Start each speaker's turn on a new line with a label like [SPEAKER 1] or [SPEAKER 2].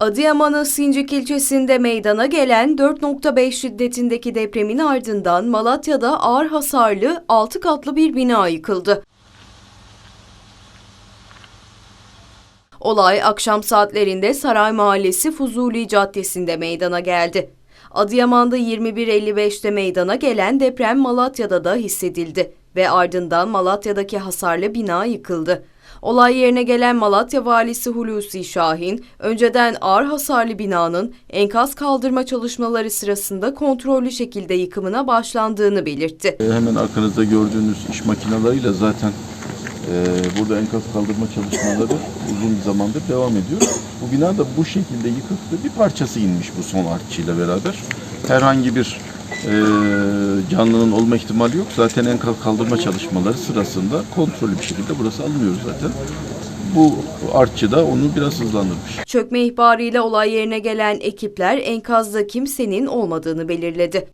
[SPEAKER 1] Adıyaman'ın Sincik ilçesinde meydana gelen 4.5 şiddetindeki depremin ardından Malatya'da ağır hasarlı 6 katlı bir bina yıkıldı. Olay akşam saatlerinde Saray Mahallesi Fuzuli Caddesi'nde meydana geldi. Adıyaman'da 21.55'te meydana gelen deprem Malatya'da da hissedildi ve ardından Malatya'daki hasarlı bina yıkıldı. Olay yerine gelen Malatya Valisi Hulusi Şahin, önceden ağır hasarlı binanın enkaz kaldırma çalışmaları sırasında kontrollü şekilde yıkımına başlandığını belirtti.
[SPEAKER 2] Hemen arkanızda gördüğünüz iş makinalarıyla zaten e, burada enkaz kaldırma çalışmaları uzun bir zamandır devam ediyor. Bu bina da bu şekilde yıkıktı. Bir parçası inmiş bu son artçıyla beraber. Herhangi bir e, canlının olma ihtimali yok. Zaten enkaz kaldırma çalışmaları sırasında kontrollü bir şekilde burası alınıyor zaten. Bu artçı da onu biraz hızlandırmış.
[SPEAKER 1] Çökme ihbarıyla olay yerine gelen ekipler enkazda kimsenin olmadığını belirledi.